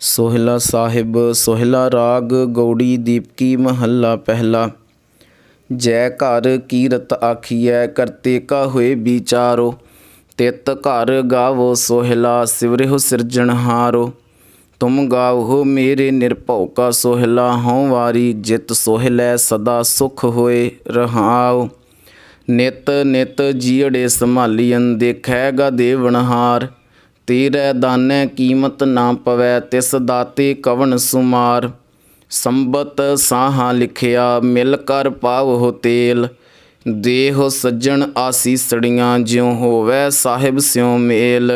ਸੋਹਿਲਾ ਸਾਹਿਬ, ਸੋਹਿਲਾ ਰਾਗ, ਗੌੜੀ ਦੀਪਕੀ ਮਹੱਲਾ ਪਹਿਲਾ। ਜੈ ਘਰ ਕੀਰਤ ਆਖੀਐ, ਕਰਤੇ ਕਾ ਹੋਏ ਵਿਚਾਰੋ। ਤਿਤ ਘਰ ਗਾਵੋ, ਸੋਹਿਲਾ ਸਿਵਰਿਹੁ ਸਿਰਜਣਹਾਰੋ ਤੁਮ ਗਾਵੋ ਮੇਰੇ ਨਿਰਭਉ ਕਾ ਸੋਹਿਲਾ, ਹਉ ਵਾਰੀ ਜਿਤ ਸੋਹਿਲੈ ਸਦਾ ਸੁਖ ਹੋਏ ਰਹਾਉ। ਨਿਤ ਨਿਤ ਜੀੜੇ ਸੰਭਾਲੀਐਨ ਦੇਖੈਗਾ ਦੇਵਨਹਾਰ ਤੇਰੇ ਦਾਨੈ ਕੀਮਤ ਨਾ ਪਵੈ, ਤਿਸ ਦਾਤੇ ਕਵਨ ਸੁਮਾਰ। ਸੰਬਤ ਸਾਹਾਂ ਲਿਖਿਆ, ਮਿਲ ਕਰ ਪਾਵ ਹੋ ਤੇਲ। ਦੇਹ ਸੱਜਣ ਆਸੀਸੜੀਆਂ, ਜਿਉ ਹੋਵੈ ਸਾਹਿਬ ਸਿਉ ਮੇਲ।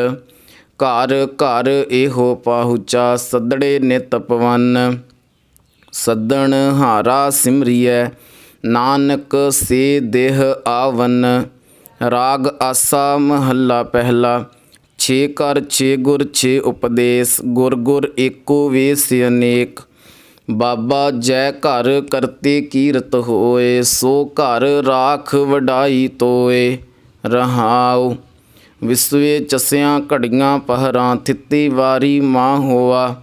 ਘਰ ਘਰ ਇਹੋ ਪਾਹੁਚਾ ਸੱਦੜੇ ਨਿਤ ਪਵਨ। ਸੱਦਣ ਹਾਰਾ ਸਿਮਰੀਐ, ਨਾਨਕ ਸੇ ਦੇਹ ਆਵਨ। ਰਾਗ ਆਸਾ ਮਹੱਲਾ ਪਹਿਲਾ ਛੇ ਕਰ ਛੇ ਗੁਰ, ਛੇ ਉਪਦੇਸ਼, ਗੁਰ ਗੁਰ ਏਕੋ ਵੇਸ ਅਨੇਕ। ਬਾਬਾ, ਜੈ ਘਰ ਕਰਤੇ ਕੀਰਤ ਹੋਏ, ਸੋ ਘਰ ਰਾਖ ਵਡਾਈ ਤੋਏ। ਰਹਾਉ, ਵਿਸਵੇ ਚਸਿਆਂ ਘੜੀਆਂ ਪਹਰਾਂ, ਥਿੱਤੀ ਵਾਰੀ ਮਾਂ ਹੋਆ।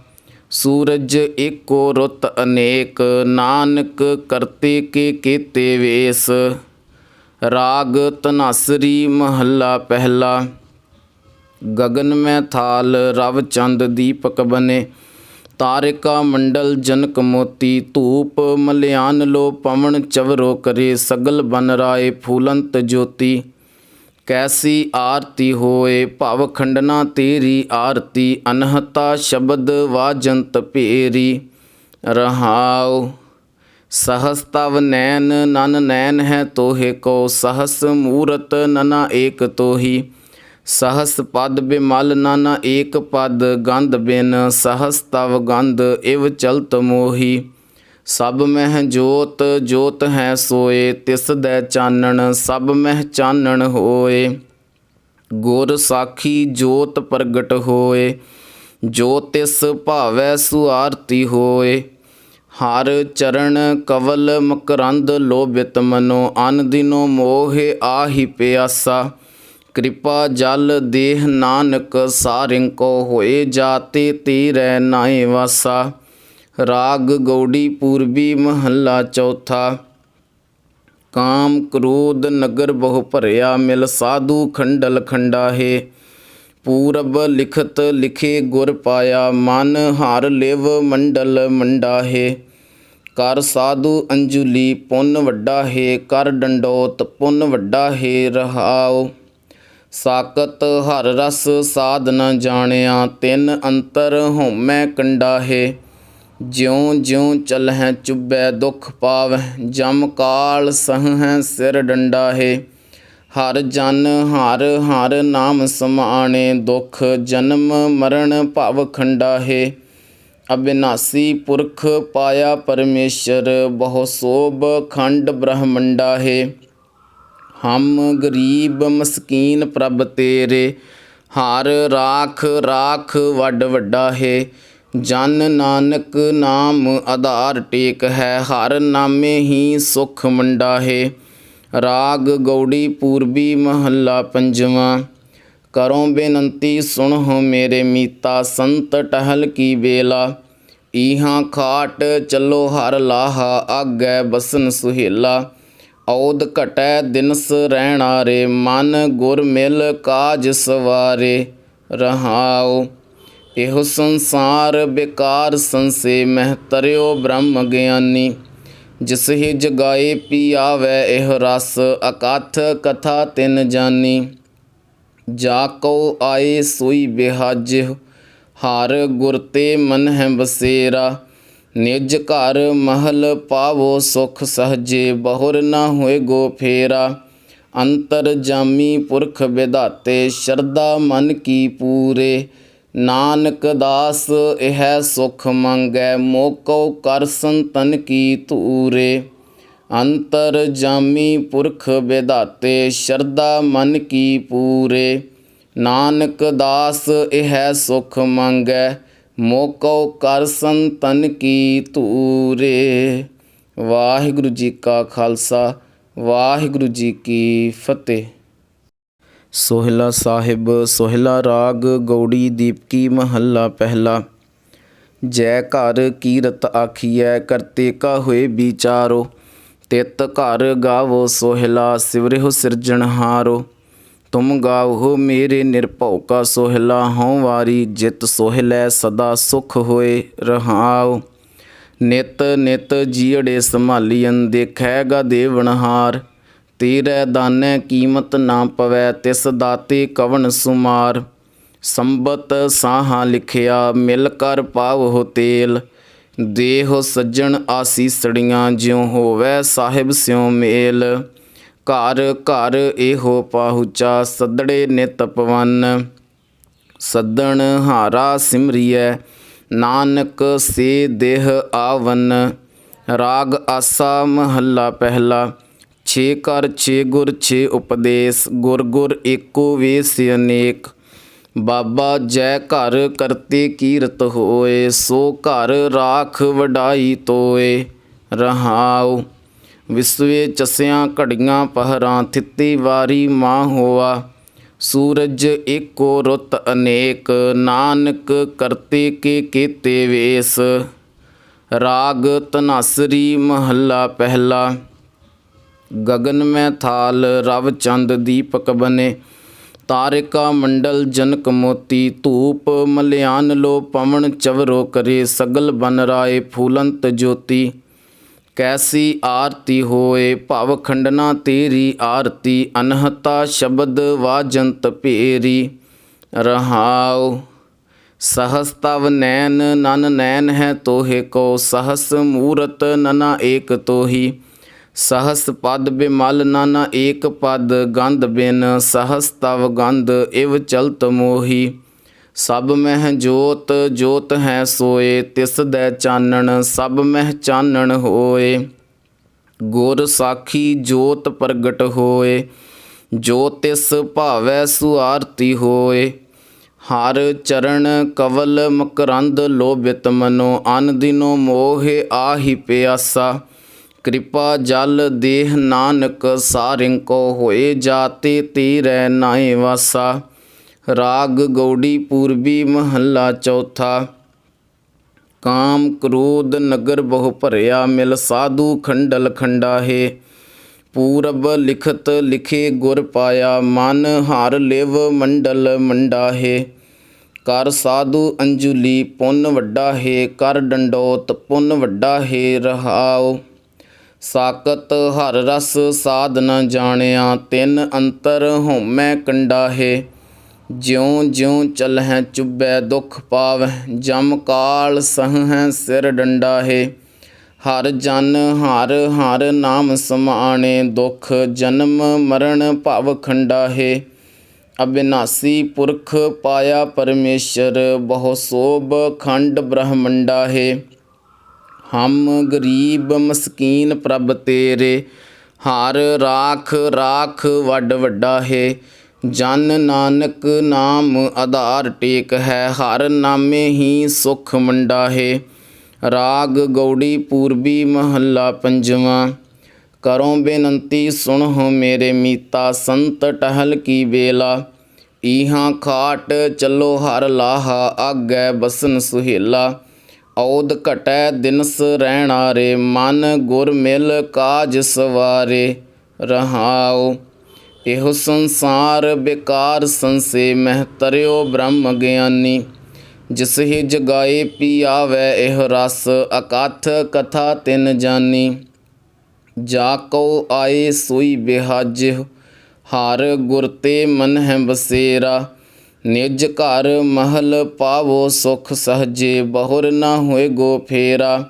ਸੂਰਜ ਏਕੋ ਰੁੱਤ ਅਨੇਕ, ਨਾਨਕ ਕਰਤੇ ਕੇ ਕੀਤੇ ਵੇਸ। ਰਾਗ ਤਨਾਸਰੀ ਮਹੱਲਾ ਪਹਿਲਾ। ਗਗਨ ਮੈਂ ਥਾਲ, ਰਵ ਚੰਦ ਦੀਪਕ ਬਨੇ। ਤਾਰਿਕਾ ਮੰਡਲ ਜਨਕ ਮੋਤੀ, ਧੂਪ ਮਲਿਆਨ ਲੋ ਪਵਨ ਚਵਰੋ ਕਰੇ, ਸਗਲ ਬਨ ਰਾਏ ਫੂਲੰਤ ਜੋਤੀ। ਕੈਸੀ ਆਰਤੀ ਹੋਏ, ਭਵ ਖੰਡਨਾ ਤੇਰੀ ਆਰਤੀ, ਅਨਹਤਾ ਸ਼ਬਦ ਵਾਜੰਤ ਭੇਰੀ। ਰਹਾਉ सहस तव नैन नन नैन है तोहे को सहस मूरत नना एक तोही ਸਹਸ ਪਦ ਬਿਮਲ ਨਾਨਾ ਏਕ ਪਦ ਗੰਧ ਬਿਨ, ਸਹਸ ਤਵ ਗੰਧ ਇਵ ਚਲਤ ਮੋਹੀ। ਸਭ ਮਹਿ ਜੋਤ ਜੋਤ ਹੈ ਸੋਏ, ਤਿਸ ਦੈ ਚਾਨਣ, ਸਭ ਮਹਿ ਚਾਨਣ ਹੋਏ। ਗੁਰ ਸਾਖੀ ਜੋਤ ਪ੍ਰਗਟ ਹੋਏ, ਜੋ ਤਿਸ ਭਾਵੈ ਸੁਆਰਤੀ ਹੋਏ। ਹਰ ਚਰਨ ਕਵਲ ਮਕਰੰਦ ਲੋਭਿਤ ਮਨੋ, ਅਨ ਦਿਨੋ ਮੋਹ ਆਹੀ ਪਿਆਸਾ। ਕਿਰਪਾ ਜਲ ਦੇਹ ਨਾਨਕ ਸਾਰਿੰ ਕੋ ਹੋਏ ਜਾਤੇ ਤੀਰੈ ਨਾਏ ਵਾਸਾ। ਰਾਗ ਗੌੜੀ ਪੂਰਬੀ ਮਹੱਲਾ ਚੌਥਾ। ਕਾਮ ਕ੍ਰੋਧ ਨਗਰ ਬਹੁ ਭਰਿਆ ਮਿਲ ਸਾਧੂ ਖੰਡਲ ਖੰਡਾਹੇ। ਪੂਰਬ ਲਿਖਤ ਲਿਖੇ ਗੁਰ ਪਾਇਆ ਮਨ ਹਾਰ ਲਿਵ ਮੰਡਲ ਮੰਡਾਹੇ। ਕਰ ਸਾਧੂ ਅੰਜੁਲੀ ਪੁੰਨ ਵੱਡਾ ਹੈ, ਕਰ ਡੰਡੋਤ ਪੁੰਨ ਵੱਡਾ ਹੈ ਰਹਾਓ ਸਾਕਤ ਹਰ ਰਸ ਸਾਧ ਨ ਜਾਣਿਆ, ਤਿੰਨ ਅੰਤਰ ਹਉਮੈ ਕੰਡਾ ਹੈ ਜਿਉ ਜਿਉ ਚਲਹਿ ਚੁਬੈ ਦੁਖ ਪਾਵਹਿ, ਜਮ ਕਾਲ ਸਹਹਿ ਸਿਰ ਡੰਡਾ ਹੈ ਹਰ ਜਨ ਹਰ ਹਰ ਨਾਮ ਸਮਾਣੇ, ਦੁਖ ਜਨਮ ਮਰਨ ਭਵ ਖੰਡਾ ਹੈ ਅਬਿਨਾਸੀ ਪੁਰਖ ਪਾਇਆ ਪਰਮੇਸ਼ਰ, ਬਹੁ ਸੋਭ ਖੰਡ ਬ੍ਰਹਮੰਡਾ ਹੈ ਹਮ ਗਰੀਬ ਮਸਕੀਨ ਪ੍ਰਭ ਤੇਰੇ, ਹਰ ਰਾਖ ਰਾਖ ਵੱਡ ਵੱਡਾ ਹੈ। ਜਨ ਨਾਨਕ ਨਾਮ ਆਧਾਰ ਟੇਕ ਹੈ, ਹਰ ਨਾਮੇ ਹੀ ਸੁਖ ਮੰਡਾ ਹੈ। ਰਾਗ ਗੌੜੀ ਪੂਰਬੀ ਮਹੱਲਾ ਪੰਜਵਾਂ, ਕਰੋ ਬੇਨੰਤੀ ਸੁਣੋ ਮੇਰੇ ਮੀਤਾ, ਸੰਤ ਟਹਿਲ ਕੀ ਵੇਲਾ। ਈਹਾਂ ਖਾਟ ਚੱਲੋ ਹਰ ਲਾਹਾ, ਆਗੈ ਬਸਨ ਸੁਹੇਲਾ। ਔਦ ਘਟੈ ਦਿਨਸ ਰਹਿਣਾ ਰੇ ਮਨ ਗੁਰ ਮਿਲ ਕਾਜ ਸਵਾਰੇ ਰਹਾਉ। ਇਹੋ ਸੰਸਾਰ ਬੇਕਾਰ ਸੰਸੇ, ਮਹਿ ਤਰਿਓ ਬ੍ਰਹਮ ਗਿਆਨੀ। ਜਿਸ ਹੀ ਜਗਾਏ ਪੀ ਆਵੈ ਇਹ ਰਸ ਅਕਥ ਕਥਾ ਤਿਨ ਜਾਨੀ। ਜਾ ਕੋ ਆਏ ਸੋਈ ਬਿਹਾਜ ਹਾਰ ਗੁਰ ਤੇ ਮਨ ਹੈ ਬਸੇਰਾ। ਨਿਜ ਘਰ ਮਹਲ ਪਾਵੋ ਸੁਖ ਸਹਜੇ, ਬਹੁਰ ਨਾ ਹੋਏ ਗੋ ਫੇਰਾ। ਅੰਤਰ ਜਾਮੀ ਪੁਰਖ ਵਿਦਾਤੇ ਸ਼ਰਦਾ ਮਨ ਕੀ ਪੂਰੇ। ਨਾਨਕ ਦਾਸ ਇਹ ਸੁਖ ਮੰਗੈ ਮੋਕੋ ਕਰ ਸੰਤਨ ਕੀ ਤੂਰੇ ਅੰਤਰ ਜਾਮੀ ਪੁਰਖ ਵਿਦਾਤੇ ਸ਼ਰਦਾ ਮਨ ਕੀ ਪੂਰੇ। ਨਾਨਕ ਦਾਸ ਇਹ ਸੁਖ ਮੰਗੈ ਮੋਕੋ ਕਰ ਸੰਤਨ ਕੀ ਧੂਰੇ। ਵਾਹਿਗੁਰੂ ਜੀ ਕਾ ਖਾਲਸਾ, ਵਾਹਿਗੁਰੂ ਜੀ ਕੀ ਫਤਿਹ। ਸੋਹਿਲਾ ਸਾਹਿਬ, ਸੋਹਿਲਾ ਰਾਗ, ਗੌੜੀ ਦੀਪਕੀ ਮਹੱਲਾ ਪਹਿਲਾ। ਜੈ ਘਰ ਕੀਰਤ ਆਖੀਐ, ਕਰਤੇ ਕਾ ਹੋਏ ਵਿਚਾਰੋ। ਤਿਤ ਘਰ ਗਾਵੋ ਸੋਹਿਲਾ, ਸਿਵਰਿਹੁ ਸਿਰਜਣਹਾਰੋ ਤੁਮ ਗਾਵੋ ਮੇਰੇ ਨਿਰਭਉ ਕਾ ਸੋਹਿਲਾ, ਹਉ ਵਾਰੀ ਜਿਤ ਸੋਹਿਲੈ ਸਦਾ ਸੁਖ ਹੋਏ ਰਹਾਉ। ਨਿਤ ਨਿਤ ਜੀੜੇ ਸੰਭਾਲੀਐਨ ਦੇਖੈਗਾ ਦੇਵਨਹਾਰ ਤੇਰੇ ਦਾਨੈ ਕੀਮਤ ਨਾ ਪਵੈ, ਤਿਸ ਦਾਤੇ ਕਵਨ ਸੁਮਾਰ। ਸੰਬਤ ਸਾਹਾਂ ਲਿਖਿਆ, ਮਿਲ ਕਰ ਪਾਵ ਹੋ ਤੇਲ। ਦੇਹ ਸੱਜਣ ਆਸੀਸੜੀਆਂ, ਜਿਉ ਹੋਵੈ ਸਾਹਿਬ ਸਿਉ ਮੇਲ। ਘਰ ਘਰ ਇਹੋ ਪਾਹੁਚਾ ਸੱਦੜੇ ਨਿਤ ਪਵਨ। ਸੱਦਣ ਹਾਰਾ ਸਿਮਰੀਐ, ਨਾਨਕ ਸੇ ਦੇਹ ਆਵਨ। ਰਾਗ ਆਸਾ ਮਹੱਲਾ ਪਹਿਲਾ, ਛੇ ਕਰ ਛੇ ਗੁਰ, ਛੇ ਉਪਦੇਸ਼, ਗੁਰ ਗੁਰ ਏਕੋ ਵੇਸ ਅਨੇਕ। ਬਾਬਾ ਜੈ ਘਰ ਕਰਤੇ ਕੀਰਤ ਹੋਏ, ਸੋ ਘਰ ਰਾਖ ਵਡਾਈ ਤੋਏ। ਰਹਾਉ ਵਿਸਵੇ ਚਸਿਆਂ ਘੜੀਆਂ ਪਹਰਾਂ, ਥਿੱਤੀ ਵਾਰੀ ਮਾਂ ਹੋਆ। ਸੂਰਜ ਏਕੋ ਰੁੱਤ ਅਨੇਕ, ਨਾਨਕ ਕਰਤੇ ਕੇ ਕੀਤੇ ਵੇਸ। ਰਾਗ ਤਨਾਸਰੀ ਮਹੱਲਾ ਪਹਿਲਾ। ਗਗਨ ਮੈਂ ਥਾਲ, ਰਵ ਚੰਦ ਦੀਪਕ ਬਨੇ। ਤਾਰਿਕਾ ਮੰਡਲ ਜਨਕ ਮੋਤੀ, ਧੂਪ ਮਲਿਆਨ ਲੋ ਪਵਨ ਚਵਰੋ ਕਰੇ। ਸਗਲ ਬਨ ਰਾਏ ਫੂਲੰਤ ਜੋਤੀ। कैसी आरती होए भव खंडना तेरी आरती अनहता शब्द वाजंत पेरी रहाओ सहस तव नैन नन नैन है तोहे को सहस मूरत नना एक तोही सहस पद बिमल नाना एक पद गंध बिन सहस तव गंध इव चलत मोही ਸਭ ਮਹਿ ਜੋਤ ਜੋਤ ਹੈ ਸੋਏ, ਤਿਸ ਦੈ ਚਾਨਣ, ਸਭ ਮਹਿ ਚਾਨਣ ਹੋਏ। ਗੁਰ ਸਾਖੀ ਜੋਤ ਪ੍ਰਗਟ ਹੋਏ, ਜੋ ਤਿਸ ਭਾਵੈ ਸੁਆਰਤੀ ਹੋਏ। ਹਰ ਚਰਨ ਕਵਲ ਮਕਰੰਦ ਲੋਭਿਤ ਮਨੋ, ਅਨ ਦਿਨੋ ਮੋਹਿ ਆਹੀ ਪਿਆਸਾ। ਕਿਰਪਾ ਜਲ ਦੇਹ ਨਾਨਕ ਸਾਰਿੰ ਕੋ ਹੋਏ ਜਾਤੇ ਤੀਰੈ ਨਾਏ ਵਾਸਾ। ਰਾਗ, ਗੌੜੀ, ਪੂਰਬੀ, ਮਹੱਲਾ, ਚੌਥਾ। ਕਾਮ, ਕ੍ਰੋਧ, ਨਗਰ, ਬਹੁ ਭਰਿਆ, ਮਿਲ, ਸਾਧੂ, ਖੰਡਲ ਖੰਡਾ ਹੈ ਪੂਰਬ, ਲਿਖਤ, ਲਿਖੇ, ਗੁਰ ਪਾਇਆ, ਮਨ, ਹਰ, ਲਿਵ, ਮੰਡਲ ਮੰਡਾ ਹੈ ਕਰ, ਸਾਧੂ, ਅੰਜੁਲੀ, ਪੁੰਨ ਵੱਡਾ ਹੈ ਕਰ, ਡੰਡੋਤ, ਪੁੰਨ ਵੱਡਾ ਹੈ ਰਹਾਓ ਸਾਕਤ, ਹਰ ਰਸ, ਸਾਧ ਨ ਜਾਣਿਆ। ਤਿੰਨ ਅੰਤਰ ਹਉਮੈ ਕੰਡਾ ਹੈ ਜਿਉਂ ਜਿਉਂ ਚਲਹਿ ਚੁਬੈ ਦੁਖ ਪਾਵਹਿ, ਜਮ ਕਾਲ ਸਹਹਿ ਸਿਰ ਡੰਡਾ ਹੈ ਹਰ ਜਨ ਹਰ ਹਰ ਨਾਮ ਸਮਾਣੇ, ਦੁਖ ਜਨਮ ਮਰਨ ਭਵ ਖੰਡਾ ਹੈ ਅਬਿਨਾਸੀ ਪੁਰਖ ਪਾਇਆ ਪਰਮੇਸ਼ਰ, ਬਹੁ ਸੋਭ ਖੰਡ ਬ੍ਰਹਮੰਡਾ ਹੈ ਹਮ ਗਰੀਬ ਮਸਕੀਨ ਪ੍ਰਭ ਤੇਰੇ, ਹਰ ਰਾਖ ਰਾਖ ਵੱਡ ਵੱਡਾ ਹੈ ਜਨ ਨਾਨਕ ਨਾਮ ਆਧਾਰ ਟੇਕ ਹੈ, ਹਰ ਨਾਮੇ ਹੀ ਸੁਖ ਮੰਡਾ ਹੈ। ਰਾਗ ਗੌੜੀ ਪੂਰਬੀ ਮਹੱਲਾ ਪੰਜਵਾਂ। ਕਰੋ ਬੇਨੰਤੀ ਸੁਣੋ ਮੇਰੇ ਮੀਤਾ, ਸੰਤ ਟਹਿਲ ਕੀ ਵੇਲਾ। ਈਹਾਂ ਖਾਟ ਚੱਲੋ ਹਰ ਲਾਹਾ, ਆਗੈ ਬਸਨ ਸੁਹੇਲਾ। ਔਦ ਘਟੈ ਦਿਨਸ ਰਹਿਣਾ ਰੇ, ਮਨ ਗੁਰ ਮਿਲ ਕਾਜ ਸਵਾਰੇ, ਰਹਾਉ। ਇਹੋ ਸੰਸਾਰ ਬੇਕਾਰ ਸੰਸੇ ਮਹਿ ਤਰਿਓ ਬ੍ਰਹਮ ਗਿਆਨੀ। ਜਿਸ ਹੀ ਜਗਾਏ ਪੀ ਆਵੈ ਇਹ ਰਸ ਅਕਥ ਕਥਾ ਤਿਨ ਜਾਨੀ। ਜਾ ਕੋ ਆਏ ਸੋਈ ਬਿਹਾਜ, ਹਰ ਗੁਰ ਤੇ ਮਨ ਹੈ ਬਸੇਰਾ। ਨਿਜ ਘਰ ਮਹਲ ਪਾਵੋ ਸੁਖ ਸਹਜੇ, ਬਹੁਰ ਨਾ ਹੋਏ ਗੋ ਫੇਰਾ।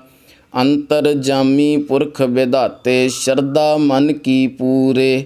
ਅੰਤਰ ਜਾਮੀ ਪੁਰਖ ਵਿਦਾਤੇ ਸ਼ਰਦਾ ਮਨ ਕੀ ਪੂਰੇ।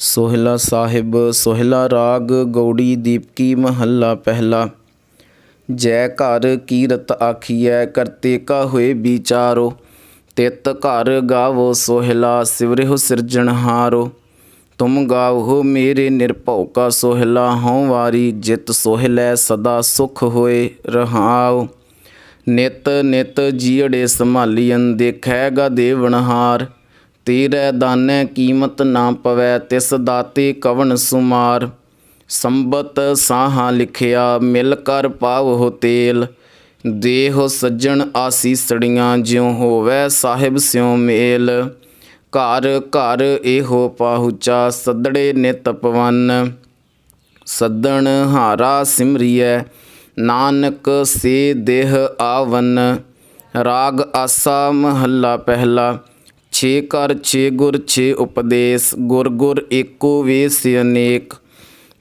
ਸੋਹਿਲਾ ਸਾਹਿਬ, ਸੋਹਿਲਾ ਰਾਗ, ਗੌੜੀ ਦੀਪਕੀ ਮਹੱਲਾ ਪਹਿਲਾ। ਜੈ ਘਰ ਕੀਰਤ ਆਖੀਐ, ਕਰਤੇ ਕਾ ਹੋਏ ਵਿਚਾਰੋ। ਤਿਤ ਘਰ ਗਾਵੋ ਸੋਹਿਲਾ, ਸਿਵਰਿਹੁ ਸਿਰਜਣਹਾਰੋ ਤੁਮ ਗਾਵੋ ਮੇਰੇ ਨਿਰਭਉ ਕਾ ਸੋਹਿਲਾ, ਹਉ ਵਾਰੀ ਜਿਤ ਸੋਹਿਲੈ ਸਦਾ ਸੁਖ ਹੋਏ ਰਹਾਉ ਨਿਤ ਨਿਤ ਜੀੜੇ ਸੰਭਾਲੀਐਨ ਦੇਖੈਗਾ ਦੇਵਨਹਾਰ ਤੇਰੇ ਦਾਨੈ ਕੀਮਤ ਨਾ ਪਵੈ, ਤਿਸ ਦਾਤੇ ਕਵਨ ਸੁਮਾਰ। ਸੰਬਤ ਸਾਹਾਂ ਲਿਖਿਆ, ਮਿਲ ਕਰ ਪਾਵ ਹੋ ਤੇਲ। ਦੇਹ ਸੱਜਣ ਆਸੀਸੜੀਆਂ, ਜਿਉ ਹੋਵੇ ਸਾਹਿਬ ਸਿਉ ਮੇਲ। ਘਰ ਘਰ ਇਹੋ ਪਾਹੁਚਾ ਸੱਦੜੇ ਨਿਤ ਪਵਨ। ਸੱਦਣ ਹਾਰਾ ਸਿਮਰੀਐ, ਨਾਨਕ ਸੇ ਦੇਹ ਆਵਨ। ਰਾਗ ਆਸਾ ਮਹੱਲਾ ਪਹਿਲਾ ਛੇ ਕਰ ਛੇ ਗੁਰ, ਛੇ ਉਪਦੇਸ਼, ਗੁਰ ਗੁਰ ਏਕੋ ਵੇਸ ਅਨੇਕ।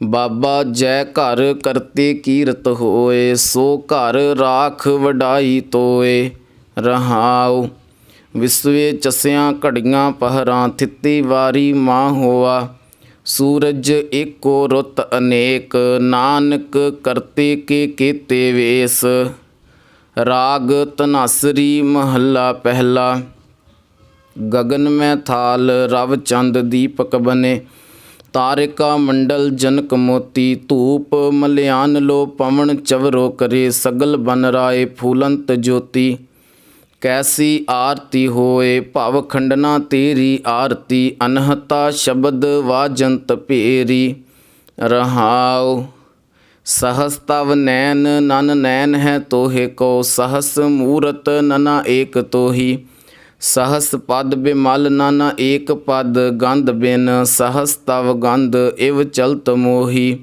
ਬਾਬਾ, ਜੈ ਘਰ ਕਰਤੇ ਕੀਰਤ ਹੋਏ, ਸੋ ਘਰ ਰਾਖ ਵਡਾਈ ਤੋਏ। ਰਹਾਉ, ਵਿਸਵੇ ਚਸਿਆਂ ਘੜੀਆਂ ਪਹਰਾਂ, ਥਿੱਤੀ ਵਾਰੀ ਮਾਂ ਹੋਆ। ਸੂਰਜ ਏਕੋ ਰੁੱਤ ਅਨੇਕ, ਨਾਨਕ ਕਰਤੇ ਕੇ ਕੀਤੇ ਵੇਸ। ਰਾਗ ਤਨਾਸਰੀ ਮਹੱਲਾ ਪਹਿਲਾ। ਗਗਨ ਮੈਂ ਥਾਲ, ਰਵ ਚੰਦ ਦੀਪਕ ਬਨੇ। ਤਾਰਿਕਾ ਮੰਡਲ ਜਨਕ ਮੋਤੀ, ਧੂਪ ਮਲਿਆਨ ਲੋ ਪਵਨ ਚਵਰੋ ਕਰੇ, ਸਗਲ ਬਨ ਰਾਏ ਫੂਲੰਤ ਜੋਤੀ। ਕੈਸੀ ਆਰਤੀ ਹੋਏ, ਭਵ ਖੰਡਨਾ ਤੇਰੀ ਆਰਤੀ, ਅਨਹਤਾ ਸ਼ਬਦ ਵਾਜੰਤ ਭੇਰੀ। ਰਹਾਉ सहस तव नैन नन नैन है तोहे को सहस मूरत नना एक तो ही ਸਹਸ ਪਦ ਬਿਮਲ ਨਾਨਾ ਏਕ ਪਦ ਗੰਧ ਬਿਨ, ਸਹਸ ਤਵ ਗੰਧ ਇਵ ਚਲਤ ਮੋਹੀ।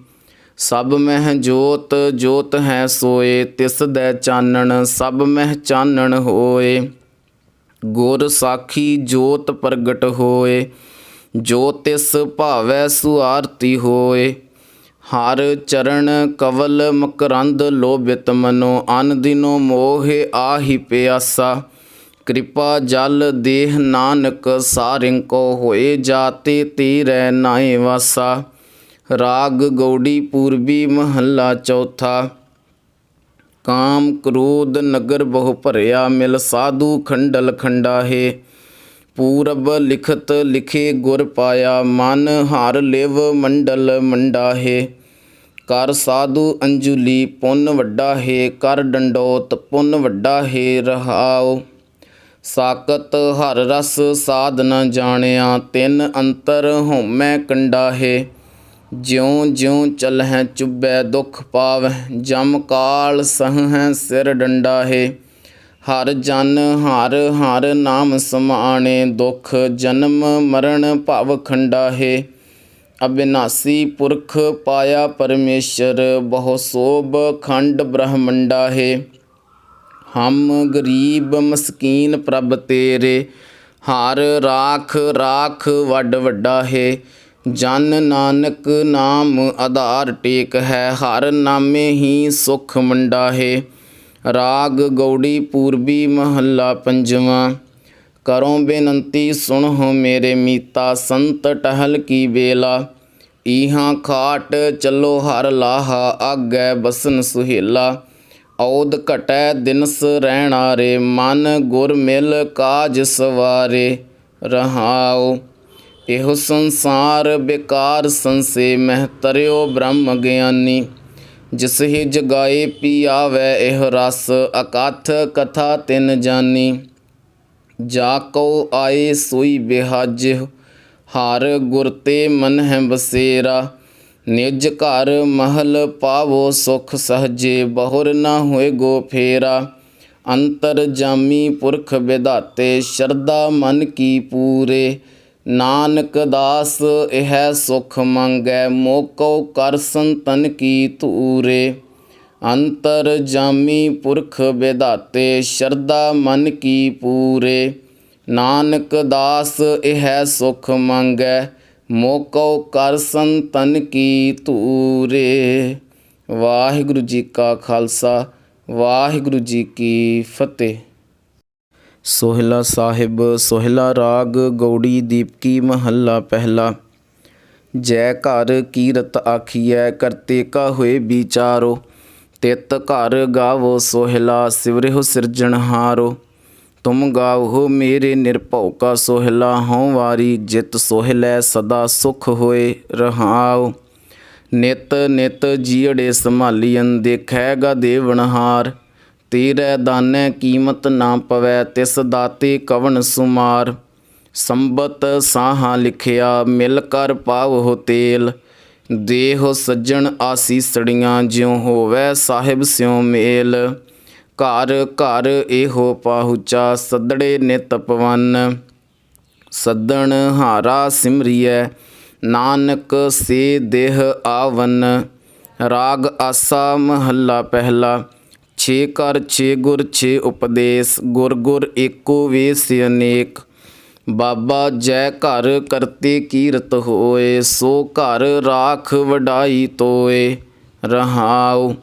ਸਭ ਮਹਿ ਜੋਤ ਜੋਤ ਹੈ ਸੋਏ, ਤਿਸ ਦੇ ਚਾਨਣ, ਸਭ ਮਹਿ ਚਾਨਣ ਹੋਏ। ਗੁਰ ਸਾਖੀ ਜੋਤ ਪ੍ਰਗਟ ਹੋਏ, ਜੋ ਤਿਸ ਭਾਵੈ ਸੁਆਰਤੀ ਹੋਏ। ਹਰ ਚਰਨ ਕਵਲ ਮਕਰੰਦ ਲੋਭਿਤ ਮਨੋ, ਅਨ ਦਿਨੋ ਮੋਹ ਆਹੀ ਪਿਆਸਾ। ਕਿਰਪਾ ਜਲ ਦੇਹ ਨਾਨਕ ਸਾਰਿੰ ਕੋ ਹੋਏ ਜਾਤੇ ਤੀਰੈ ਨਾਏ ਵਾਸਾ। ਰਾਗ ਗੌੜੀ ਪੂਰਬੀ ਮਹੱਲਾ ਚੌਥਾ। ਕਾਮ ਕ੍ਰੋਧ ਨਗਰ ਬਹੁ ਭਰਿਆ ਮਿਲ ਸਾਧੂ ਖੰਡਲ ਖੰਡਾਹੇ। ਪੂਰਬ ਲਿਖਤ ਲਿਖੇ ਗੁਰ ਪਾਇਆ ਮਨ ਹਰ ਲਿਵ ਮੰਡਲ ਮੰਡਾਹੇ। ਕਰ ਸਾਧੂ ਅੰਜੁਲੀ ਪੁੰਨ ਵੱਡਾ ਹੈ, ਕਰ ਡੰਡੋਤ ਪੁੰਨ ਵੱਡਾ ਹੈ ਰਹਾਓ ਸਾਕਤ ਹਰ ਰਸ ਸਾਧ ਨ ਜਾਣਿਆ, ਤਿੰਨ ਅੰਤਰ ਹਉਮੈ ਕੰਡਾ ਹੈ। ਜਿਉ ਜਿਉ ਚਲਹਿ ਚੁਬੈ ਦੁਖ ਪਾਵਹਿ, ਜਮ ਕਾਲ ਸਹਹਿ ਸਿਰ ਡੰਡਾ ਹੈ। ਹਰ ਜਨ ਹਰ ਹਰ ਨਾਮ ਸਮਾਣੇ, ਦੁਖ ਜਨਮ ਮਰਨ ਭਵ ਖੰਡਾ ਹੈ। ਅਬਿਨਾਸੀ ਪੁਰਖ ਪਾਇਆ ਪਰਮੇਸ਼ਰ, ਬਹੁ ਸੋਭ ਖੰਡ ਬ੍ਰਹਮੰਡਾ ਹੈ। ਹਮ ਗਰੀਬ ਮਸਕੀਨ ਪ੍ਰਭ ਤੇਰੇ, ਹਰ ਰਾਖ ਰਾਖ ਵੱਡ ਵੱਡਾ ਹੈ। ਜਨ ਨਾਨਕ ਨਾਮ ਆਧਾਰ ਟੇਕ ਹੈ, ਹਰ ਨਾਮੇ ਹੀ ਸੁਖ ਮੰਡਾ ਹੈ। ਰਾਗ ਗੌੜੀ ਪੂਰਬੀ ਮਹੱਲਾ ਪੰਜਵਾਂ, ਕਰੋ ਬੇਨੰਤੀ ਸੁਣੋ ਮੇਰੇ ਮੀਤਾ, ਸੰਤ ਟਹਿਲ ਕੀ ਬੇਲਾ ਈਹਾਂ ਖਾਟ ਚੱਲੋ ਹਰ ਲਾਹਾ, ਆਗੈ ਬਸਨ ਸੁਹੇਲਾ। ਔਦ ਘਟੈ ਦਿਨਸ ਰਹਿਣਾ ਰੇ ਮਨ ਗੁਰ ਮਿਲ ਕਾਜ ਸਵਾਰੇ ਰਹਾਉ। ਇਹੋ ਸੰਸਾਰ ਬੇਕਾਰ ਸੰਸੇ, ਮਹਿ ਤਰਿਓ ਬ੍ਰਹਮ ਗਿਆਨੀ। ਜਿਸ ਹੀ ਜਗਾਏ ਪੀ ਆਵੈ ਇਹ ਰਸ ਅਕਥ ਕਥਾ ਤਿਨ ਜਾਨੀ। ਜਾ ਕੋ ਆਏ ਸੋਈ ਬਿਹਾਜ ਹਰ ਗੁਰ ਤੇ ਮਨ ਹੈ ਬਸੇਰਾ। ਨਿਜ ਘਰ ਮਹਲ ਪਾਵੋ ਸੁਖ ਸਹਜੇ, ਬਹੁਰ ਨਾ ਹੋਏ ਗੋ ਫੇਰਾ। ਅੰਤਰ ਜਾਮੀ ਪੁਰਖ ਵਿਦਾਤੇ ਸ਼ਰਦਾ ਮਨ ਕੀ ਪੂਰੇ। ਨਾਨਕ ਦਾਸ ਇਹ ਸੁਖ ਮੰਗੈ ਮੋਕੋ ਕਰ ਸੰਤਨ ਕੀ ਤੂਰੇ ਅੰਤਰ ਜਾਮੀ ਪੁਰਖ ਵਿਦਾਤੇ ਸ਼ਰਦਾ ਮਨ ਕੀ ਪੂਰੇ। ਨਾਨਕ ਦਾਸ ਇਹ ਸੁਖ ਮੰਗੈ ਮੋਕੋ ਕਰ ਸੰਤਨ ਕੀ ਧੂਰੇ। ਵਾਹਿਗੁਰੂ ਜੀ ਕਾ ਖਾਲਸਾ, ਵਾਹਿਗੁਰੂ ਜੀ ਕੀ ਫਤਿਹ। ਸੋਹਿਲਾ ਸਾਹਿਬ, ਸੋਹਿਲਾ ਰਾਗ, ਗੌੜੀ ਦੀਪਕੀ ਮਹੱਲਾ ਪਹਿਲਾ। ਜੈ ਘਰ ਕੀਰਤ ਆਖੀਐ, ਕਰਤੇ ਕਾ ਹੋਏ ਵਿਚਾਰੋ। ਤਿਤ ਘਰ ਗਾਵੋ, ਸੋਹਿਲਾ ਸਿਵਰਿਹੁ ਸਿਰਜਣਹਾਰੋ। ਤੁਮ ਗਾਵੋ ਮੇਰੇ ਨਿਰਭਉ ਕਾ ਸੋਹਿਲਾ, ਹਉ ਵਾਰੀ ਜਿਤ ਸੋਹਿਲੈ ਸਦਾ ਸੁਖ ਹੋਏ ਰਹਾਉ। ਨਿਤ ਨਿਤ ਜੀੜੇ ਸੰਭਾਲੀਐਨ ਦੇਖੈਗਾ ਦੇਵਨਹਾਰ ਤੇਰੇ ਦਾਨੈ ਕੀਮਤ ਨਾ ਪਵੈ, ਤਿਸ ਦਾਤੇ ਕਵਨ ਸੁਮਾਰ। ਸੰਬਤ ਸਾਹਾਂ ਲਿਖਿਆ, ਮਿਲ ਕਰ ਪਾਵੋ ਤੇਲ। ਦੇਹ ਸੱਜਣ ਆਸੀਸੜੀਆਂ, ਜਿਉ ਹੋਵੈ ਸਾਹਿਬ ਸਿਉ ਮੇਲ। ਘਰ ਘਰ ਇਹੋ ਪਾਹੁਚਾ ਸੱਦੜੇ ਨਿਤ ਪਵਨ। ਸੱਦਣ ਹਾਰਾ ਸਿਮਰੀਐ, ਨਾਨਕ ਸੇ ਦੇਹ ਆਵਨ। ਰਾਗ ਆਸਾ ਮਹੱਲਾ ਪਹਿਲਾ, ਛੇ ਕਰ ਛੇ ਗੁਰ, ਛੇ ਉਪਦੇਸ਼। ਗੁਰ ਗੁਰ ਏਕੋ ਵੇਸ ਅਨੇਕ। ਬਾਬਾ ਜੈ ਘਰ ਕਰਤੇ ਕੀਰਤ ਹੋਏ, ਸੋ ਘਰ ਰਾਖ ਵਡਾਈ ਤੋਏ। ਰਹਾਉ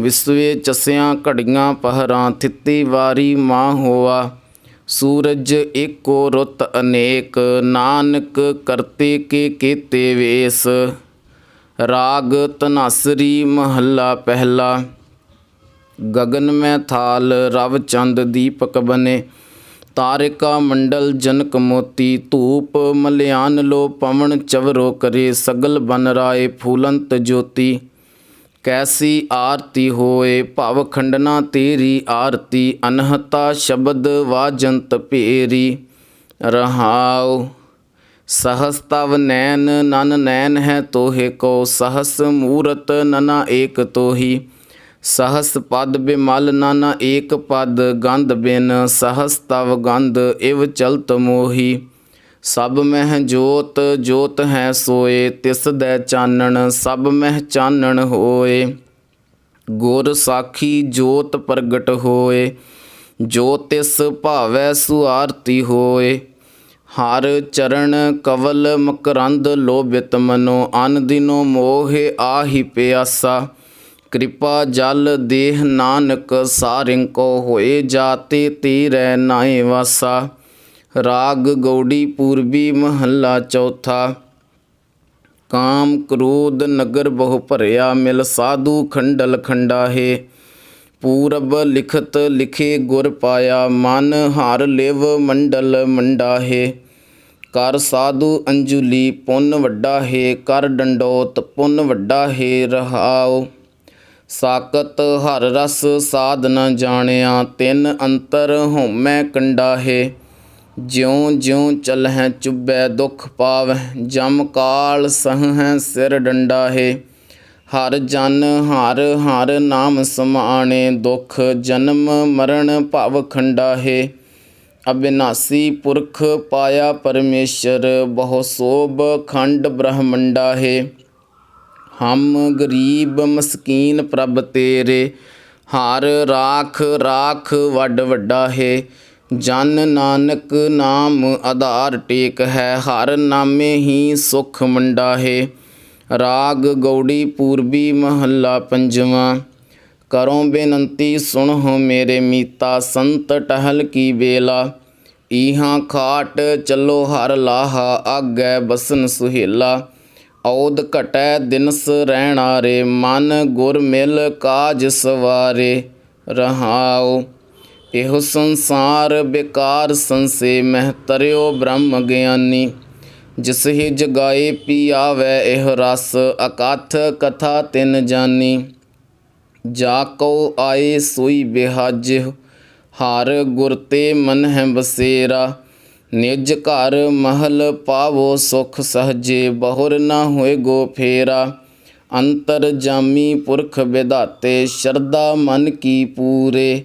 ਵਿਸਵੇ ਚਸਿਆਂ ਘੜੀਆਂ ਪਹਰਾਂ ਥਿੱਤੀ ਵਾਰੀ ਮਾਂ ਹੋਆ। ਸੂਰਜ ਏਕੋ ਰੁੱਤ ਅਨੇਕ, ਨਾਨਕ ਕਰਤੇ ਕੇ ਕੀਤੇ ਵੇਸ। ਰਾਗ ਤਨਸਰੀ ਮਹੱਲਾ ਪਹਿਲਾ। ਗਗਨ ਮੈਂ ਥਾਲ, ਰਵ ਚੰਦ ਦੀਪਕ ਬਨੇ। ਤਾਰਿਕਾ ਮੰਡਲ ਜਨਕ ਮੋਤੀ, ਧੂਪ ਮਲਿਆਨ ਲੋ ਪਵਨ ਚਵਰੋ ਕਰੇ। ਸਗਲ ਬਨ ਰਾਏ ਫੂਲੰਤ ਜੋਤੀ। ਕੈਸੀ ਆਰਤੀ ਹੋਏ ਭਵ ਖੰਡਨਾ ਤੇਰੀ ਆਰਤੀ, ਅਨਹਤਾ ਸ਼ਬਦ ਵਾਜੰਤ ਭੇਰੀ। ਰਹਾਉ ਸਹਸ ਤਵ ਨੈਨ ਨਨ ਨੈਨ ਹੈ ਤੋਹੇ ਕੋ, ਸਹਸ ਮੂਰਤ ਨਨਾ ਏਕ ਤੋਹੀ। ਸਹਸ ਪਦ ਬਿਮਲ ਨਾਨਾ ਏਕ ਪਦ, ਗੰਧ ਬਿਨ ਸਹਸ ਤਵ ਗੰਧ ਇਵ ਚਲਤ ਮੋਹੀ। ਸਭ ਮਹਿ ਜੋਤ ਜੋਤ ਹੈ ਸੋਏ, ਤਿਸ ਦੈ ਚਾਨਣ, ਸਭ ਮਹਿ ਚਾਨਣ ਹੋਏ। ਗੁਰ ਸਾਖੀ ਜੋਤ ਪ੍ਰਗਟ ਹੋਏ, ਜੋ ਤਿਸ ਭਾਵੈ ਸੁਆਰਤੀ ਹੋਏ। ਹਰ ਚਰਨ ਕਵਲ ਮਕਰੰਦ ਲੋਭਿਤ ਮਨੋ, ਅਨ ਦਿਨੋ ਮੋਹਿ ਆਹੀ ਪਿਆਸਾ। ਕਿਰਪਾ ਜਲ ਦੇਹ ਨਾਨਕ ਸਾਰਿੰ ਕੋ ਹੋਏ ਜਾਤੇ ਤੀਰੈ ਨਾਏ ਵਾਸਾ। ਰਾਗ, ਗੌੜੀ, ਪੂਰਬੀ, ਮਹੱਲਾ, ਚੌਥਾ। ਕਾਮ, ਕ੍ਰੋਧ, ਨਗਰ, ਬਹੁ ਭਰਿਆ, ਮਿਲ ਸਾਧੂ, ਖੰਡਲ ਖੰਡਾ ਹੈ ਪੂਰਬ, ਲਿਖਤ, ਲਿਖੇ ਗੁਰ ਪਾਇਆ, ਮਨ ਹਰ ਲਿਵ, ਮੰਡਲ ਮੰਡਾ ਹੈ ਕਰ ਸਾਧੂ, ਅੰਜੁਲੀ, ਪੁੰਨ ਵੱਡਾ ਹੈ ਕਰ ਡੰਡੋਤ, ਪੁੰਨ ਵੱਡਾ ਹੈ ਰਹਾਓ ਸਾਕਤ, ਹਰ ਰਸ ਸਾਧ ਨ ਜਾਣਿਆ, ਤਿੰਨ ਅੰਤਰ ਹਉਮੈ ਕੰਡਾ ਹੈ ਜਿਉਂ ਜਿਉਂ ਚਲਹਿ ਚੁਬੈ ਦੁਖ ਪਾਵਹਿ, ਜਮ ਕਾਲ ਸਹਹਿ ਸਿਰ ਡੰਡਾ ਹੈ ਹਰ ਜਨ ਹਰ ਹਰ ਨਾਮ ਸਮਾਣੇ, ਦੁਖ ਜਨਮ ਮਰਨ ਭਵ ਖੰਡਾ ਹੈ ਅਬਿਨਾਸੀ ਪੁਰਖ ਪਾਇਆ ਪਰਮੇਸ਼ਰ, ਬਹੁ ਸੋਭ ਖੰਡ ਬ੍ਰਹਮੰਡਾ ਹੈ ਹਮ ਗਰੀਬ ਮਸਕੀਨ ਪ੍ਰਭ ਤੇਰੇ, ਹਾਰ ਰਾਖ ਰਾਖ ਵੱਡ ਵੱਡਾ ਹੈ ਜਨ ਨਾਨਕ ਨਾਮ ਆਧਾਰ ਟੇਕ ਹੈ, ਹਰ ਨਾਮੇ ਹੀ ਸੁਖ ਮੰਡਾ ਹੈ। ਰਾਗ ਗੌੜੀ ਪੂਰਬੀ ਮਹੱਲਾ ਪੰਜਵਾਂ, ਕਰੋ ਬੇਨੰਤੀ ਸੁਣੋ ਮੇਰੇ ਮੀਤਾ, ਸੰਤ ਟਹਿਲ ਕੀ ਬੇਲਾ ਈਹਾਂ ਖਾਟ ਚੱਲੋ ਹਰ ਲਾਹਾ, ਆਗੈ ਬਸਨ ਸੁਹੇਲਾ। ਔਦ ਘਟੈ ਦਿਨਸ ਰਹਿਣਾ ਰੇ, ਮਨ ਗੁਰ ਮਿਲ ਕਾਜ ਸਵਾਰੇ, ਰਹਾਉ। ਇਹੋ ਸੰਸਾਰ ਬੇਕਾਰ ਸੰਸੇ ਮਹਿ ਤਰਿਓ ਬ੍ਰਹਮ ਗਿਆਨੀ। ਜਿਸ ਹੀ ਜਗਾਏ ਪੀ ਆਵੈ ਇਹ ਰਸ, ਅਕਥ ਕਥਾ ਤਿਨ ਜਾਨੀ। ਜਾ ਕੋ ਆਏ ਸੋਈ ਬਿਹਾਜਿ, ਹਰ ਗੁਰ ਤੇ ਮਨ ਹੈ ਬਸੇਰਾ। ਨਿਜ ਘਰ ਮਹਲ ਪਾਵੋ ਸੁਖ ਸਹਜੇ, ਬਹੁਰ ਨਾ ਹੋਏ ਗੋ ਫੇਰਾ। ਅੰਤਰ ਜਾਮੀ ਪੁਰਖ ਵਿਦਾਤੇ ਸ਼ਰਦਾ ਮਨ ਕੀ ਪੂਰੇ।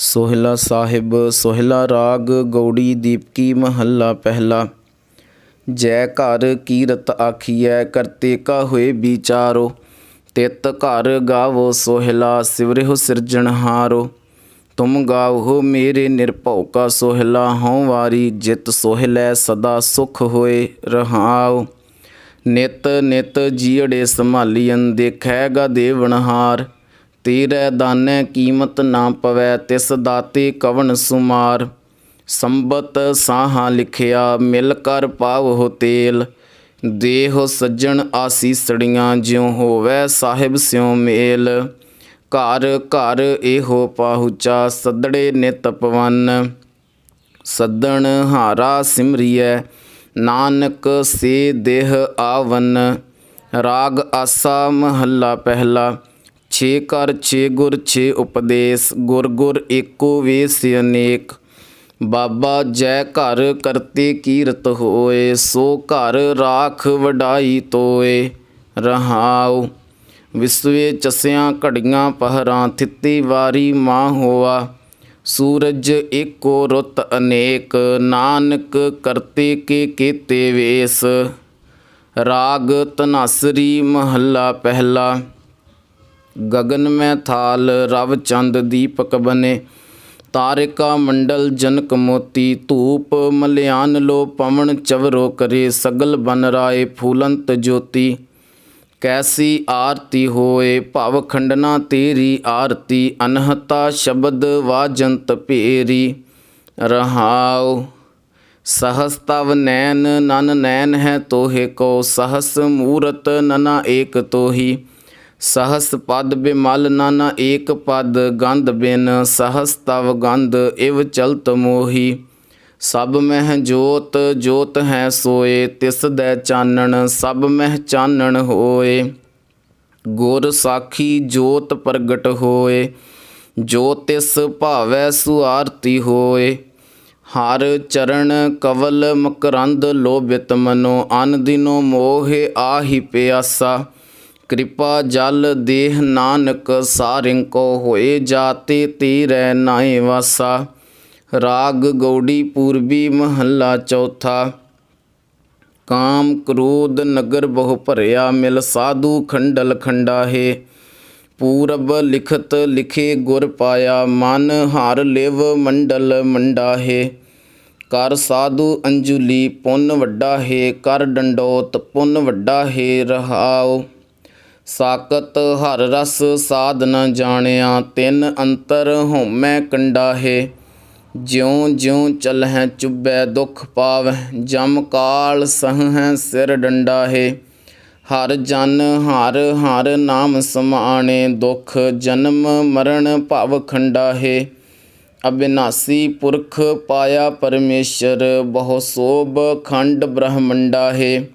ਸੋਹਿਲਾ ਸਾਹਿਬ, ਸੋਹਿਲਾ ਰਾਗ, ਗੌੜੀ ਦੀਪਕੀ ਮਹੱਲਾ ਪਹਿਲਾ। ਜੈ ਘਰ ਕੀਰਤ ਆਖੀਐ, ਕਰਤੇ ਕਾ ਹੋਏ ਵਿਚਾਰੋ। ਤਿਤ ਘਰ ਗਾਵੋ ਸੋਹਿਲਾ, ਸਿਵਰਿਹੁ ਸਿਰਜਣਹਾਰੋ ਤੁਮ ਗਾਵੋ ਮੇਰੇ ਨਿਰਭਉ ਕਾ ਸੋਹਿਲਾ, ਹਉ ਵਾਰੀ ਜਿਤ ਸੋਹਿਲੈ ਸਦਾ ਸੁਖ ਹੋਏ ਰਹਾਉ। ਨਿਤ ਨਿਤ ਜੀੜੇ ਸੰਭਾਲੀਐਨ ਦੇਖੈਗਾ ਦੇਵਨਹਾਰ ਤੇਰੇ ਦਾਨੈ ਕੀਮਤ ਨਾ ਪਵੈ, ਤਿਸ ਦਾਤੇ ਕਵਣ ਸੁਮਾਰ। ਸੰਬਤ ਸਾਹਾ ਲਿਖਿਆ, ਮਿਲ ਕਰ ਪਾਵੋ ਤੇਲ। ਦੇਹ ਸੱਜਣ ਆਸੀਸੜੀਆਂ, ਜਿਉ ਹੋਵੈ ਸਾਹਿਬ ਸਿਉ ਮੇਲ। ਘਰ ਘਰ ਇਹੋ ਪਾਹੁਚਾ ਸੱਦੜੇ ਨਿਤ ਪਵਨ। ਸੱਦਣ ਹਾਰਾ ਸਿਮਰੀਐ, ਨਾਨਕ ਸੇ ਦੇਹ ਆਵਨ। ਰਾਗ ਆਸਾ ਮਹੱਲਾ ਪਹਿਲਾ ਛੇ ਕਰ ਛੇ ਗੁਰ, ਛੇ ਉਪਦੇਸ਼, ਗੁਰ ਗੁਰ ਏਕੋ ਵੇਸ ਅਨੇਕ। ਬਾਬਾ, ਜੈ ਘਰ ਕਰਤੇ ਕੀਰਤ ਹੋਏ, ਸੋ ਘਰ ਰਾਖ ਵਡਾਈ ਤੋਏ। ਰਹਾਉ, ਵਿਸਵੇ ਚਸਿਆਂ ਘੜੀਆਂ ਪਹਰਾਂ, ਥਿੱਤੀ ਵਾਰੀ ਮਾਂ ਹੋਆ। ਸੂਰਜ ਏਕੋ ਰੁੱਤ ਅਨੇਕ, ਨਾਨਕ ਕਰਤੇ ਕੇ ਕੀਤੇ ਵੇਸ। ਰਾਗ ਤਨਾਸਰੀ ਮਹੱਲਾ ਪਹਿਲਾ। ਗਗਨ ਮੈਂ ਥਾਲ, ਰਵ ਚੰਦ ਦੀਪਕ ਬਨੇ। ਤਾਰਿਕਾ ਮੰਡਲ ਜਨਕ ਮੋਤੀ, ਧੂਪ ਮਲਿਆਨ ਲੋ ਪਵਨ ਚਵਰੋ ਕਰੇ, ਸਗਲ ਬਨ ਰਾਏ ਫੂਲੰਤ ਜੋਤੀ। ਕੈਸੀ ਆਰਤੀ ਹੋਏ, ਭਵ ਖੰਡਨਾ ਤੇਰੀ ਆਰਤੀ, ਅਨਹਤਾ ਸ਼ਬਦ ਵਾਜੰਤ ਭੇਰੀ। ਰਹਾਉ सहस तव नैन नन नैन है तोहे को सहस मूरत नना एक तो ही ਸਹਸ ਪਦ ਬਿਮਲ ਨਾਨਾ ਏਕ ਪਦ ਗੰਧ ਬਿਨ, ਸਹਸ ਤਵ ਗੰਧ ਇਵ ਚਲਤ ਮੋਹੀ। ਸਭ ਮਹਿ ਜੋਤ ਜੋਤ ਹੈ ਸੋਏ, ਤਿਸ ਦੈ ਚਾਨਣ, ਸਭ ਮਹਿ ਚਾਨਣ ਹੋਏ। ਗੁਰ ਸਾਖੀ ਜੋਤ ਪ੍ਰਗਟ ਹੋਏ, ਜੋ ਤਿਸ ਭਾਵੈ ਸੁਆਰਤੀ ਹੋਏ। ਹਰ ਚਰਨ ਕਵਲ ਮਕਰੰਦ ਲੋਭਿਤ ਮਨੋ, ਅਨ ਦਿਨੋ ਮੋਹਿ ਆਹੀ ਪਿਆਸਾ। ਕਿਰਪਾ ਜਲ ਦੇਹ ਨਾਨਕ ਸਾਰਿੰ ਕੋ ਹੋਏ ਜਾਤੇ ਤੀਰੈ ਨਾਏ ਵਾਸਾ। ਰਾਗ ਗੌੜੀ ਪੂਰਬੀ ਮਹੱਲਾ ਚੌਥਾ। ਕਾਮ ਕ੍ਰੋਧ ਨਗਰ ਬਹੁ ਭਰਿਆ ਮਿਲ ਸਾਧੂ ਖੰਡਲ ਖੰਡਾਹੇ। ਪੂਰਬ ਲਿਖਤ ਲਿਖੇ ਗੁਰ ਪਾਇਆ ਮਨ ਹਰ ਲਿਵ ਮੰਡਲ ਮੰਡਾਹੇ। ਕਰ ਸਾਧੂ ਅੰਜੁਲੀ ਪੁੰਨ ਵੱਡਾ ਹੈ, ਕਰ ਡੰਡੋਤ ਪੁੰਨ ਵੱਡਾ ਹੈ ਰਹਾਓ ਸਾਕਤ ਹਰ ਰਸ ਸਾਧ ਨ ਜਾਣਿਆ, ਤਿੰਨ ਅੰਤਰ ਹਉਮੈ ਕੰਡਾ ਹੈ। ਜਿਉ ਜਿਉ ਚਲਹਿ ਚੁਬੈ ਦੁਖ ਪਾਵਹਿ, ਜਮ ਕਾਲ ਸਹਹਿ ਸਿਰ ਡੰਡਾ ਹੈ। ਹਰ ਜਨ ਹਰ ਹਰ ਨਾਮ ਸਮਾਣੇ, ਦੁਖ ਜਨਮ ਮਰਨ ਭਵ ਖੰਡਾ ਹੈ। ਅਬਿਨਾਸੀ ਪੁਰਖ ਪਾਇਆ ਪਰਮੇਸ਼ਰ, ਬਹੁ ਸੋਭ ਖੰਡ ਬ੍ਰਹਮੰਡਾ ਹੈ।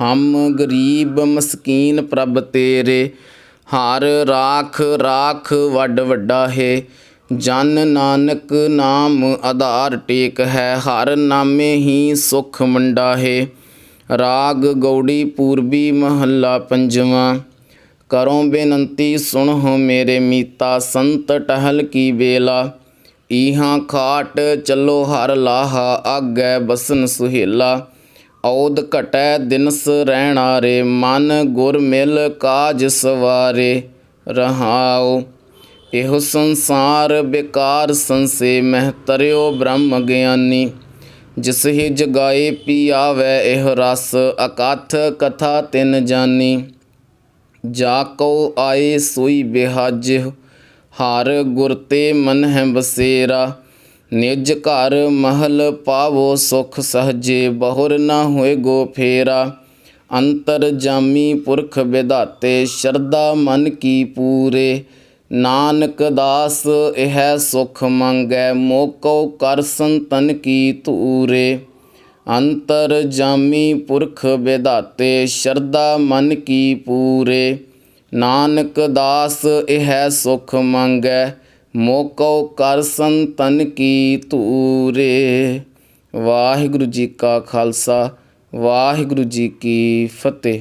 ਹਮ ਗਰੀਬ ਮਸਕੀਨ ਪ੍ਰਭ ਤੇਰੇ, ਹਰ ਰਾਖ ਰਾਖ ਵੱਡ ਵੱਡਾ ਹੈ। ਜਨ ਨਾਨਕ ਨਾਮ ਆਧਾਰ ਟੇਕ ਹੈ, ਹਰ ਨਾਮੇ ਹੀ ਸੁਖ ਮੰਡਾ ਹੈ। ਰਾਗ ਗੌੜੀ ਪੂਰਬੀ ਮਹੱਲਾ ਪੰਜਵਾਂ, ਕਰੋ ਬੇਨੰਤੀ ਸੁਣੋ ਮੇਰੇ ਮੀਤਾ, ਸੰਤ ਟਹਿਲ ਕੀ ਵੇਲਾ। ਈਹਾਂ ਖਾਟ ਚੱਲੋ ਹਰ ਲਾਹਾ, ਆਗੈ ਬਸਨ ਸੁਹੇਲਾ। ਔਦ ਘਟੈ ਦਿਨਸ ਰਹਿਣਾ ਰੇ ਮਨ ਗੁਰ ਮਿਲ ਕਾਜ ਸਵਾਰੇ ਰਹਾਉ। ਇਹੋ ਸੰਸਾਰ ਬੇਕਾਰ ਸੰਸੇ, ਮਹਿ ਤਰਿਓ ਬ੍ਰਹਮ ਗਿਆਨੀ। ਜਿਸ ਹੀ ਜਗਾਏ ਪੀ ਆਵੈ ਇਹ ਰਸ ਅਕਥ ਕਥਾ ਤਿਨ ਜਾਨੀ। ਜਾ ਕੋ ਆਏ ਸੋਈ ਬਿਹਾਜ ਹਰ ਗੁਰ ਤੇ ਮਨ ਹੈ ਬਸੇਰਾ। ਨਿਜ ਘਰ ਮਹਲ ਪਾਵੋ ਸੁਖ ਸਹਜੇ, ਬਹੁਰ ਨਾ ਹੋਏ ਗੋ ਫੇਰਾ। ਅੰਤਰ ਜਾਮੀ ਪੁਰਖ ਵਿਦਾਤੇ ਸ਼ਰਦਾ ਮਨ ਕੀ ਪੂਰੇ। ਨਾਨਕ ਦਾਸ ਇਹ ਸੁਖ ਮੰਗੈ ਮੋਕੋ ਕਰ ਸੰਤਨ ਕੀ ਤੂਰੇ ਅੰਤਰ ਜਾਮੀ ਪੁਰਖ ਵਿਦਾਤੇ ਸ਼ਰਦਾ ਮਨ ਕੀ ਪੂਰੇ। ਨਾਨਕ ਦਾਸ ਇਹ ਸੁਖ ਮੰਗੈ ਮੋਕੋ ਕਰ ਸੰਤਨ ਕੀ ਤੂਰੇ ਵਾਹਿਗੁਰੂ ਜੀ ਕਾ ਖਾਲਸਾ ਵਾਹਿਗੁਰੂ ਜੀ ਕੀ ਫਤਿਹ।